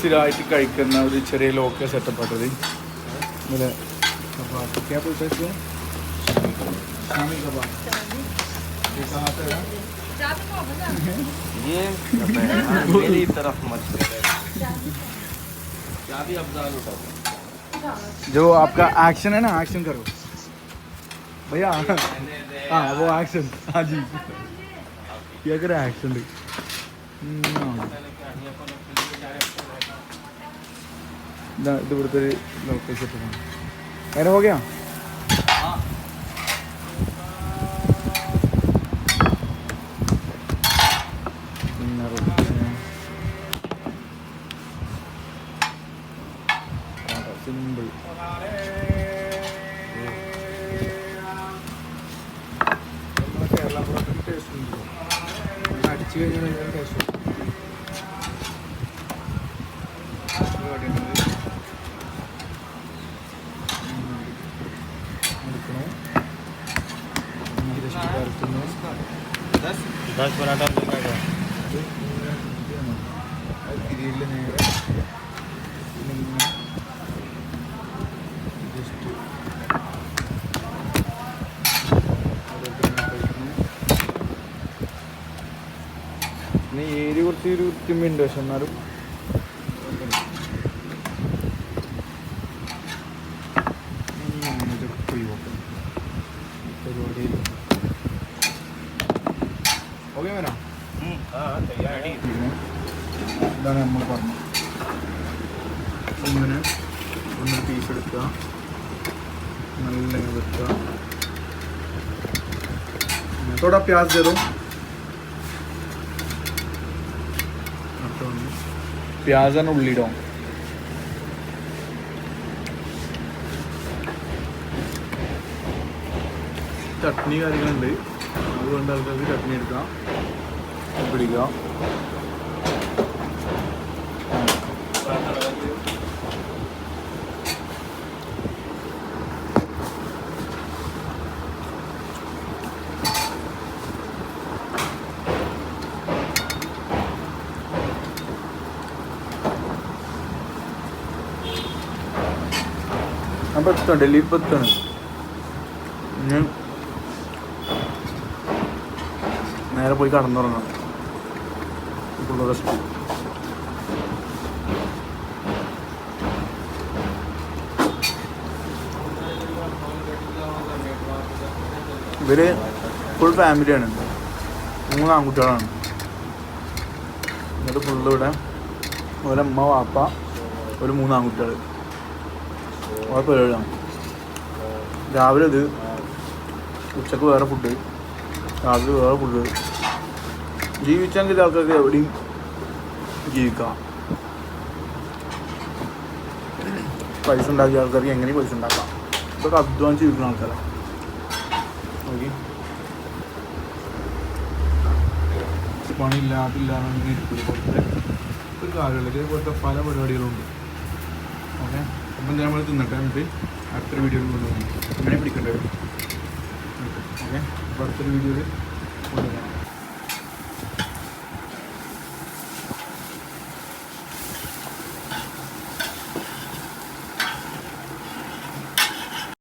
സ്ഥിരമായിട്ട് കഴിക്കുന്ന ഒരു ചെറിയ ലോക്കൽ സെറ്റപ്പ് ആട്ടത് ഇവിടെ കബാബ് क्या बोलते हैं इसको शामी कबाब ये कहाँ आता है ये हाँ, मेरी तरफ मत करे चाबी अफजाल उठाओ जो आपका एक्शन है ना एक्शन करो भैया हाँ वो एक्शन हाँ जी क्या करे एक्शन ഇത് ഇവിടുത്തെ ഒരു ലോക്കൽ സെറ്റപ്പാണ് നേരെ ഓക്കെയാ സിമ്പിൾ കേരള ടേസ്റ്റ് അടിച്ചു കഴിഞ്ഞാൽ ടേസ്റ്റ് दस पराठा मिलेगा തിരിയില്ല നേരെ ജസ്റ്റ് പിന്നെ ഏരി കുറച്ച് ഒരു വൃത്തിയുണ്ട് പക്ഷെ എന്നാലും ഇതാണ് നമ്മൾ പറഞ്ഞത് ഇങ്ങനെ ഒന്നൊരു പീസ് എടുക്കുക നല്ല ഇങ്ങനെ വെക്കുക थोड़ा प्याज दे दो प्याज ആണ് ഉള്ളിടോ ചട്നി കാര്യങ്ങളുണ്ട് അതുകൊണ്ട് ആൾക്കാർക്ക് ചട്നി എടുക്കാം പിടിക്കുക അപ്പോൾ എത്താം ഡൽഹി ഇപ്പോൾ എത്താണ് നേരെ പോയി കടന്നുറങ്ങണം. ഫുള്ള് റെസ്റ്റ് ഇവർ ഫുൾ ഫാമിലിയാണ് മൂന്ന് ആൺകുട്ടികളാണ്. എന്നിട്ട് ഫുള്ള് ഇവിടെ ഒരമ്മ വാപ്പ ഒരു മൂന്ന് ആൺകുട്ടികൾ പരിപാടിയാണ് രാവിലെ ഇത് ഉച്ചയ്ക്ക് വേറെ ഫുഡ് രാവിലെ വേറെ ഫുഡ് ജീവിച്ചെങ്കിൽ ആൾക്കാർക്ക് എവിടെയും ജീവിക്കാം പൈസ ഉണ്ടാക്കിയ ആൾക്കാർക്ക് എങ്ങനെ പൈസ ഉണ്ടാക്കാം. ഇതൊക്കെ അധ്വാനിച്ച് ജീവിക്കുന്ന ആൾക്കാരാണ് ഓക്കെ ഇരിക്കില്ല പുറത്ത് ഒരു കാര്യമില്ല ഇതേപോലത്തെ പല പരിപാടികളുണ്ട്. ഓക്കെ? അപ്പം നമ്മൾ തിന്നട്ടെ. എന്നിട്ട് അടുത്തൊരു വീഡിയോയിൽ കൊണ്ടുപോകും അങ്ങനെ പിടിക്കണ്ടേ? ഓക്കെ? അപ്പോൾ അടുത്തൊരു വീഡിയോയിൽ കൊണ്ടുവരാം